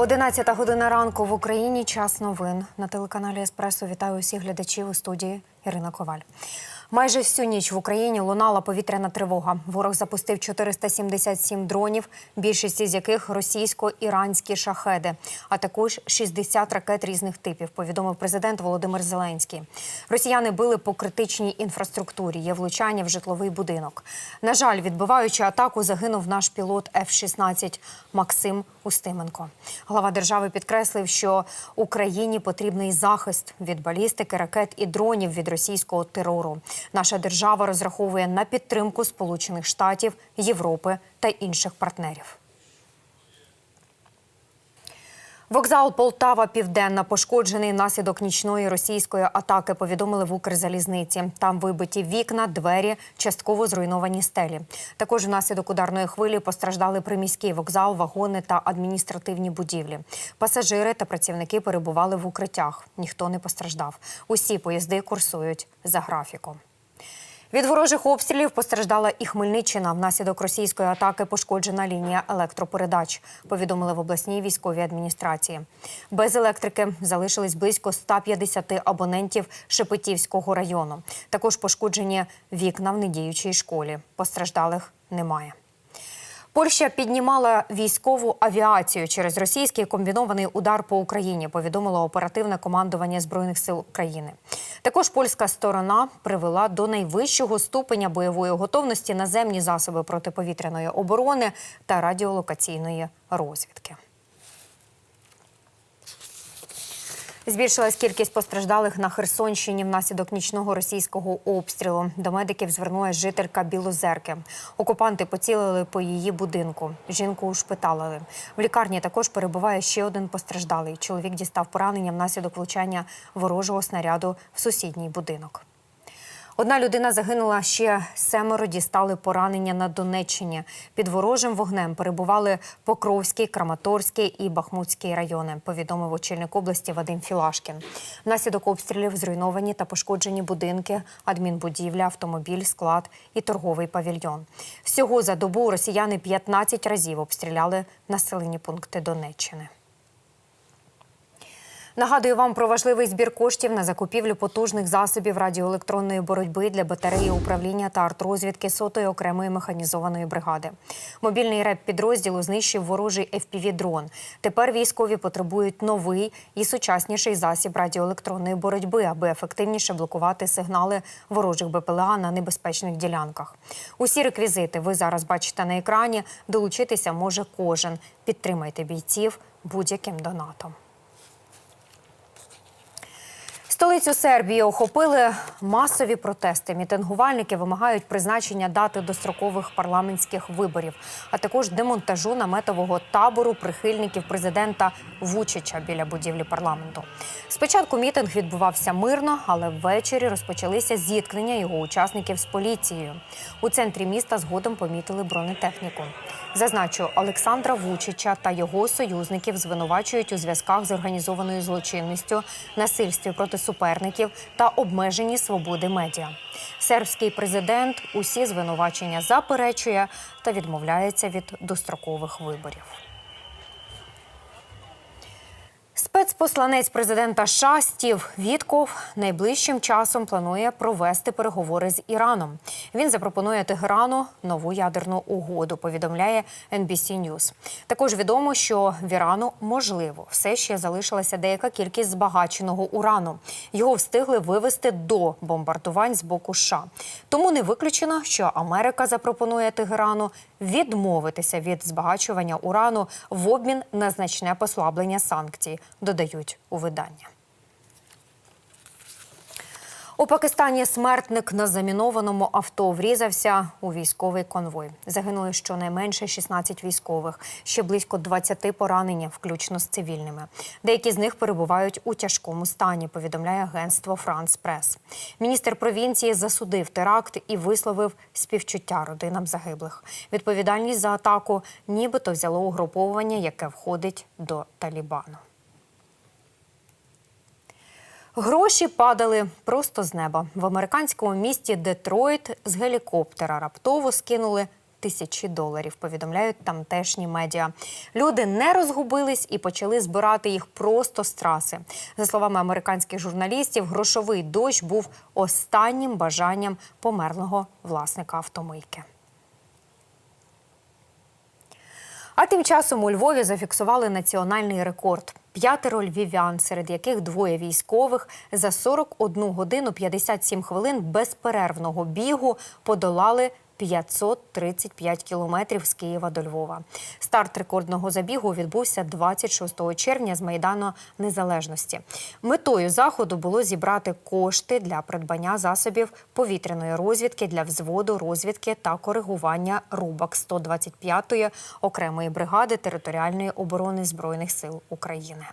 11 година ранку в Україні. Час новин на телеканалі Еспресо. Вітаю усіх глядачів у студії Ірина Коваль. Майже всю ніч в Україні лунала повітряна тривога. Ворог запустив 477 дронів, більшість із яких російсько-іранські шахеди, а також 60 ракет різних типів. Повідомив президент Володимир Зеленський. Росіяни били по критичній інфраструктурі. Є влучання в житловий будинок. На жаль, відбиваючи атаку, загинув наш пілот F-16 Максим Устименко. Глава держави підкреслив, що Україні потрібний захист від балістики, ракет і дронів від російського терору. Наша держава розраховує на підтримку Сполучених Штатів, Європи та інших партнерів. Вокзал Полтава Південна пошкоджений внаслідок нічної російської атаки. Повідомили в Укрзалізниці. Там вибиті вікна, двері, частково зруйновані стелі. Також внаслідок ударної хвилі постраждали приміський вокзал, вагони та адміністративні будівлі. Пасажири та працівники перебували в укриттях. Ніхто не постраждав. Усі поїзди курсують за графіком. Від ворожих обстрілів постраждала і Хмельниччина. Внаслідок російської атаки пошкоджена лінія електропередач. Повідомили в обласній військовій адміністрації. Без електрики залишились близько 150 абонентів Шепетівського району. Також пошкоджені вікна в недіючій школі. Постраждалих немає. Польща піднімала військову авіацію через російський комбінований удар по Україні. Повідомило оперативне командування збройних сил України. Також польська сторона привела до найвищого ступеня бойової готовності наземні засоби протиповітряної оборони та радіолокаційної розвідки. Збільшилась кількість постраждалих на Херсонщині внаслідок нічного російського обстрілу. До медиків звернулася жителька Білозерки. Окупанти поцілили по її будинку. Жінку ушпиталили. В лікарні також перебуває ще один постраждалий. Чоловік дістав поранення внаслідок влучання ворожого снаряду в сусідній будинок. Одна людина загинула, ще семеро дістали поранення на Донеччині. Під ворожим вогнем перебували Покровський, Краматорський і Бахмутський райони. Повідомив очільник області Вадим Філашкін. Внаслідок обстрілів зруйновані та пошкоджені будинки, адмінбудівля, автомобіль, склад і торговий павільйон. Всього за добу росіяни 15 разів обстріляли населені пункти Донеччини. Нагадую вам про важливий збір коштів на закупівлю потужних засобів радіоелектронної боротьби для батареї управління та артрозвідки сотої окремої механізованої бригади. Мобільний реп підрозділу знищив ворожий fpv дрон Тепер військові потребують новий і сучасніший засіб радіоелектронної боротьби, аби ефективніше блокувати сигнали ворожих БПЛА на небезпечних ділянках. Усі реквізити ви зараз бачите на екрані. Долучитися може кожен. Підтримайте бійців будь-яким донатом. Столицю Сербії охопили масові протести. Мітингувальники вимагають призначення дати дострокових парламентських виборів, а також демонтажу наметового табору прихильників президента Вучича біля будівлі парламенту. Спочатку мітинг відбувався мирно, але ввечері розпочалися зіткнення його учасників з поліцією. У центрі міста згодом помітили бронетехніку. Зазначу, Олександра Вучича та його союзників звинувачують у зв'язках з організованою злочинністю, насильстві проти суперників та обмежені свободи медіа. Сербський президент усі звинувачення заперечує та відмовляється від дострокових виборів. Спецпосланець президента США Стів Вітков найближчим часом планує провести переговори з Іраном. Він запропонує Тегерану нову ядерну угоду. Повідомляє NBC News. Також відомо, що в Ірану можливо все ще залишилася деяка кількість збагаченого урану. Його встигли вивести до бомбардувань з боку США. Тому не виключено, що Америка запропонує Тегерану відмовитися від збагачування урану в обмін на значне послаблення санкцій, додають у видання. У Пакистані смертник на замінованому авто врізався у військовий конвой. Загинули щонайменше 16 військових, ще близько 20 поранені, включно з цивільними. Деякі з них перебувають у тяжкому стані. Повідомляє агентство Франс Прес. Міністр провінції засудив теракт і висловив співчуття родинам загиблих. Відповідальність за атаку нібито взяло угруповування, яке входить до Талібану. Гроші падали просто з неба. В американському місті Детройт з гелікоптера раптово скинули тисячі доларів. Повідомляють тамтешні медіа. Люди не розгубились і почали збирати їх просто з траси. За словами американських журналістів, грошовий дощ був останнім бажанням померлого власника автомийки. А тим часом у Львові зафіксували національний рекорд. П'ятеро львів'ян, серед яких двоє військових, за 41 годину 57 хвилин безперервного бігу подолали 535 кілометрів з Києва до Львова. Старт рекордного забігу відбувся 26 червня з Майдану Незалежності. Метою заходу було зібрати кошти для придбання засобів повітряної розвідки для взводу розвідки та коригування рубок 125-ї окремої бригади територіальної оборони збройних сил України.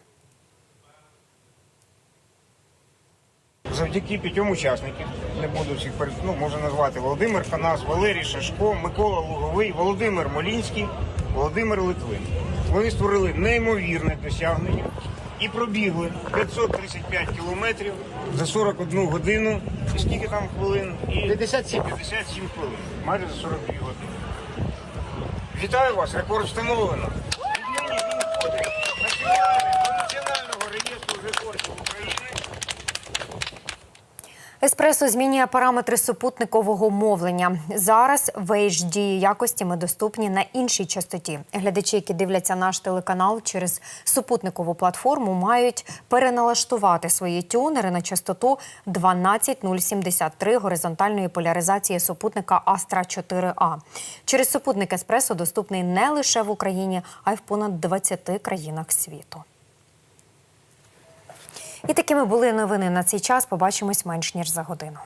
Завдяки п'ятьом учасників, не буду всіх перед, ну, можу назвати Володимир Ханас, Валерій Шашко, Микола Луговий, Володимир Молінський, Володимир Литвин. Вони створили неймовірне досягнення і пробігли 535 кілометрів за 41 годину. І скільки там хвилин? І 57. 57 хвилин, майже за 42 години. Вітаю вас, рекорд встановлено. Віднині він входить національного реєстру рекордів. Еспресо змінює параметри супутникового мовлення. Зараз в HD якості ми доступні на іншій частоті. Глядачі, які дивляться наш телеканал через супутникову платформу, мають переналаштувати свої тюнери на частоту 12073 горизонтальної поляризації супутника Astra 4A. Через супутник Еспресо доступний не лише в Україні, а й в понад 20 країнах світу. І такими були новини на цей час. Побачимось менш ніж за годину.